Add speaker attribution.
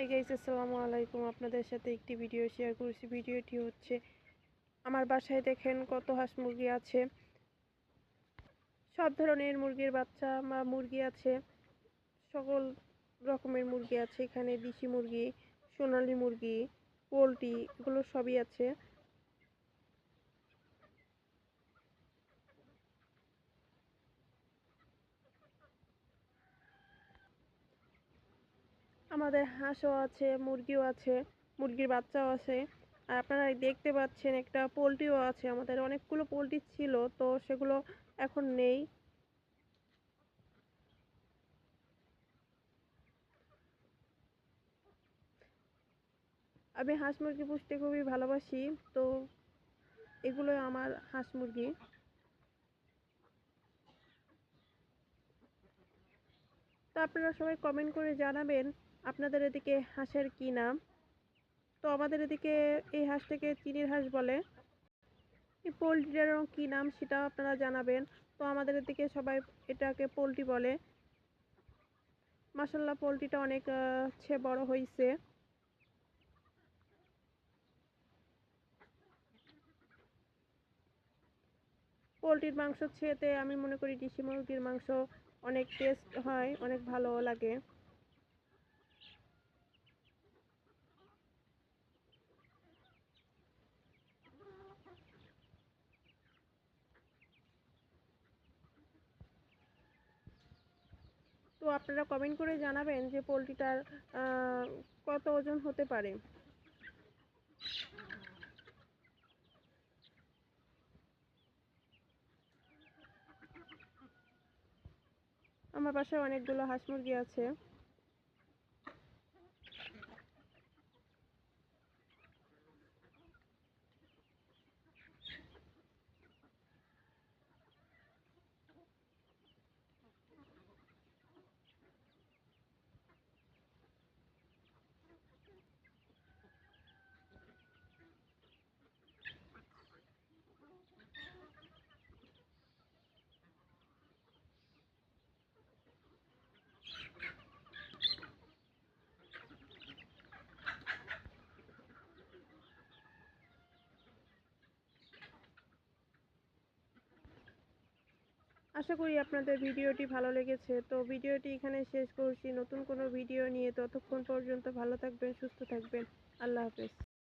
Speaker 1: Hi guys আসসালামু আলাইকুম। আপনাদের সাথে একটি ভিডিও শেয়ার করছি। ভিডিওটি হচ্ছে, আমার বাসায় দেখেন কত হাঁস মুরগি আছে। সব ধরনের মুরগির বাচ্চা বা মুরগি আছে। সকল রকমের মুরগি আছে। এখানে দেশি মুরগি, সোনালি মুরগি, পোলট্রি, এগুলো সবই আছে। আমাদের হাঁসও আছে, মুরগিও আছে, মুরগির বাচ্চাও আছে। আর আপনারা দেখতে পাচ্ছেন একটা পোলট্রিও আছে, আমাদের অনেকগুলো পোলট্রি ছিল, তো সেগুলো এখন নেই। আমি হাঁস মুরগি পুষতে খুবই ভালোবাসি, তো এগুলো আমার হাঁস মুরগি। তো আপনারা সবাই কমেন্ট করে জানাবেন আপনাদের এদিকে হাঁসের কি নাম? তো আমাদের এদিকে এই হাঁসটাকে চিনির হাঁস বলে। এই পোলট্রিটারও কী নাম সেটাও আপনারা জানাবেন। তো আমাদের এদিকে সবাই এটাকে পোলট্রি বলে। মাসাল্লাহ পোলট্রিটা অনেক ছে বড় হয়েছে পোলট্রির মাংস খেতে আমি মনে করি দেশি মুরগির মাংস অনেক টেস্ট হয়, অনেক ভালো লাগে। তো আপনারা কমেন্ট করে জানাবেন যে পোলট্রিটার কত ওজন হতে পারে। আমার পাশে অনেকগুলো হাঁস মুরগি আছে। আশা করি আপনাদের ভিডিওটি ভালো লেগেছে। তো ভিডিওটি এখানে শেষ করছি। নতুন কোনো ভিডিও নিয়ে ততক্ষণ পর্যন্ত ভালো থাকবেন, সুস্থ থাকবেন। আল্লাহ হাফেজ।